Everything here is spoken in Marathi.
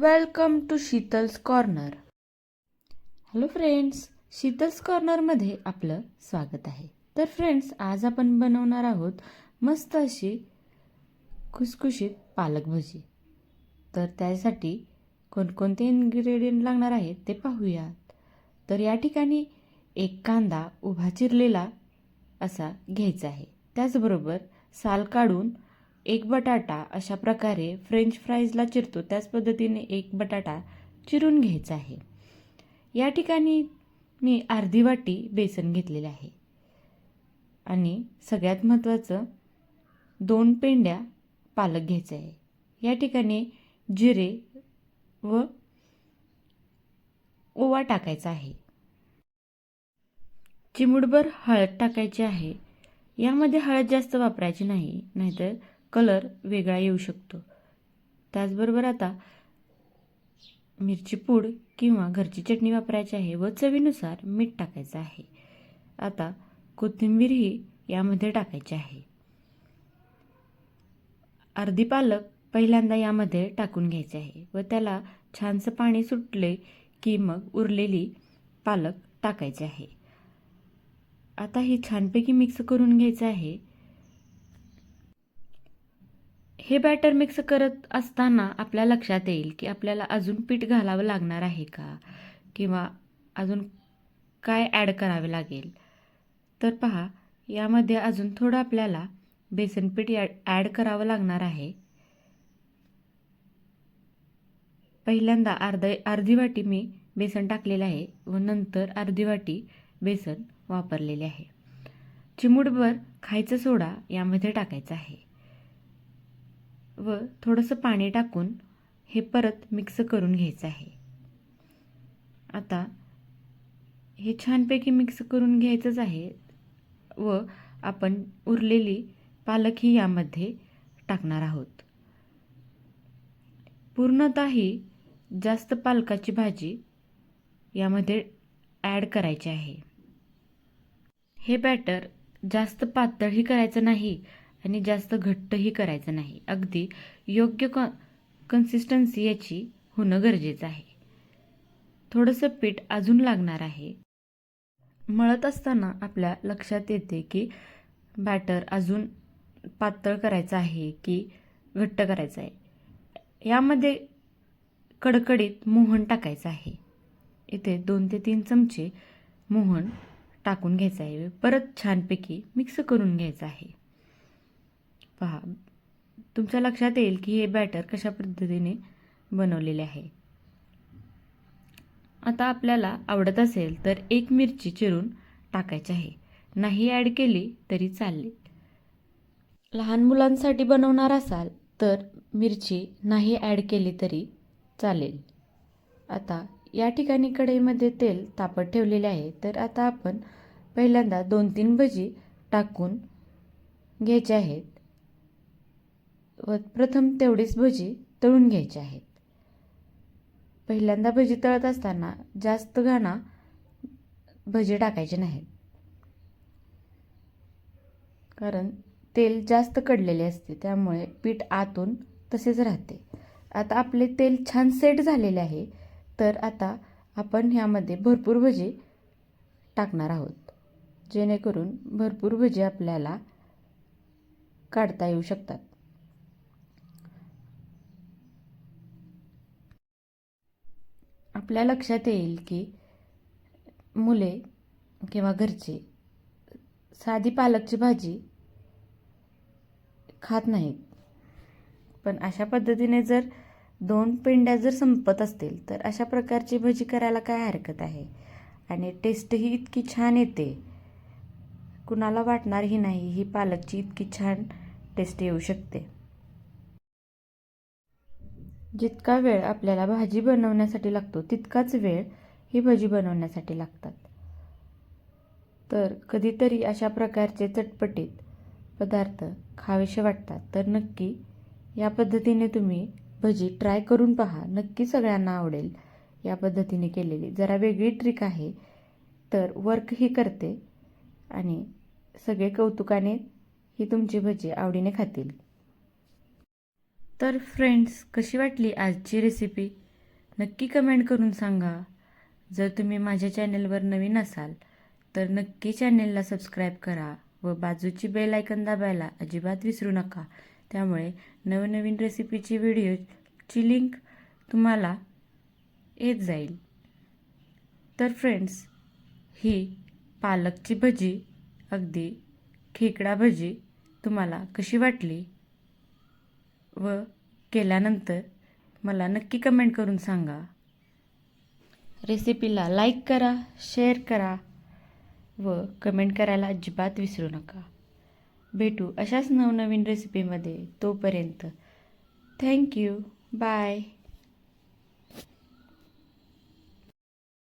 Welcome to Sheetal's corner hello friends Sheetal's कॉर्नरमध्ये आपलं स्वागत आहे. तर फ्रेंड्स आज आपण बनवणार आहोत मस्त अशी खुसखुशीत पालक भजी. तर त्यासाठी कोणकोणते इन्ग्रेडियंट लागणार आहेत ते पाहूयात. तर या ठिकाणी एक कांदा उभा चिरलेला असा घ्यायचा आहे. त्याचबरोबर साल काढून एक बटाटा अशा प्रकारे फ्रेंच फ्राईजला चिरतो. त्याच पद्धतीने एक बटाटा चिरून घ्यायचा आहे. या ठिकाणी मी अर्धी वाटी बेसन घेतलेलं आहे. आणि सगळ्यात महत्त्वाचं दोन पेंड्या पालक घ्यायचं आहे. या ठिकाणी जिरे व ओवा टाकायचा आहे. चिमुडभर हळद टाकायची आहे. यामध्ये हळद जास्त वापरायची नाही नाहीतर कलर वेगळा येऊ शकतो. त्याचबरोबर आता मिरची पूड किंवा घरची चटणी वापरायची आहे व चवीनुसार मीठ टाकायचं आहे. आता कोथिंबीरही यामध्ये टाकायची आहे. अर्धी पालक पहिल्यांदा यामध्ये टाकून घ्यायचे आहे व त्याला छानसं पाणी सुटले की मग उरलेली पालक टाकायचे आहे. आता हे छानपैकी मिक्स करून घ्यायचं आहे. हे बॅटर मिक्स करत असताना आपल्या लक्षात येईल की आपल्याला अजून पीठ घालावं लागणार आहे का? किंवा अजून काय ॲड करावे लागेल? तर पहा यामध्ये अजून थोडं आपल्याला बेसन पीठ ॲड करावं लागणार आहे. पहिल्यांदा अर्ध अर्धी वाटी मी बेसन टाकलेलं आहे व नंतर अर्धी वाटी बेसन वापरलेले आहे. चिमूटभर खायचं सोडा यामध्ये टाकायचं आहे. व थोडंसं पाणी टाकून हे परत मिक्स करून घ्यायचं आहे. आता हे छानपैकी मिक्स करून घ्यायचंच आहे व आपण उरलेली पालक ही यामध्ये टाकणार आहोत. पूर्णतःही जास्त पालकाची भाजी यामध्ये ॲड करायची आहे. हे बॅटर जास्त पातळही करायचं नाही आणि जास्त घट्टही करायचं नाही. अगदी योग्य कॉ कन्सिस्टन्सी याची होणं गरजेचं आहे. थोडंसं पीठ अजून लागणार आहे. मळत असताना आपल्या लक्षात येते की बॅटर अजून पातळ करायचं आहे की घट्ट करायचं आहे. यामध्ये कडकडीत मोहन टाकायचं आहे. इथे दोन ते तीन चमचे मोहन टाकून घ्यायचं आहे. परत छानपैकी मिक्स करून घ्यायचं आहे. पहा तुमच्या लक्षात येईल की हे बॅटर कशा पद्धतीने बनवलेले आहे. आता आपल्याला आवडत असेल तर एक मिरची चिरून टाकायची आहे. नाही ॲड केली तरी चालेल. लहान मुलांसाठी बनवणार असाल तर मिरची नाही ॲड केली तरी चालेल. आता या ठिकाणी कढईमध्ये तेल तापत ठेवलेले आहे. तर आता आपण पहिल्यांदा दोन तीन भजी टाकून घ्यायचे आहेत. व प्रथम तेवढीच भजी तळून घ्यायची आहेत पहिल्यांदा भजी तळत असताना जास्त घाणा भजी टाकायचे नाहीत. कारण तेल जास्त कडलेले असते त्यामुळे पीठ आतून तसेच राहते. आता आपले तेल छान सेट झालेले आहे तर आता आपण ह्यामध्ये भरपूर भजी टाकणार आहोत जेणेकरून भरपूर भजी आपल्याला काढता येऊ शकतात. आपल्या लक्षात येईल की मुले किंवा घरचे साधी पालकची भाजी खात नाहीत. पण अशा पद्धतीने जर दोन पेंड्या जर संपत असतील तर अशा प्रकारची भजी करायला काय हरकत आहे? आणि टेस्टही इतकी छान येते. कुणाला वाटणारही नाही ही पालकची इतकी छान टेस्ट येऊ शकते. जितका वेळ आपल्याला भाजी बनवण्यासाठी लागतो तितकाच वेळ ही भजी बनवण्यासाठी लागतात. तर कधीतरी अशा प्रकारचे चटपटीत पदार्थ खावेसे वाटतात. तर नक्की या पद्धतीने तुम्ही भजी ट्राय करून पहा. नक्की सगळ्यांना आवडेल या पद्धतीने केलेली. जरा वेगळी ट्रिक आहे. तर वर्क ही करते आणि सगळे कौतुकाने ही तुमची भजी आवडीने खातील. तर फ्रेंड्स कशी वाटली आजची रेसिपी नक्की कमेंट करून सांगा. जर तुम्ही माझ्या चॅनेलवर नवीन असाल तर नक्की चॅनेलला सबस्क्राईब करा व बाजूची बेल आयकन दाबायला अजिबात विसरू नका. त्यामुळे नवनवीन रेसिपीची व्हिडिओची लिंक तुम्हाला येत जाईल. तर फ्रेंड्स ही पालकची भजी अगदी खेकडा भजी तुम्हाला कशी वाटली? व केल्यानंतर मला नक्की कमेंट करून सांगा. रेसिपीला लाईक करा शेअर करा व कमेंट करायला अजिबात विसरू नका. भेटू अशाच नवनवीन रेसिपीमध्ये तोपर्यंत. Thank you bye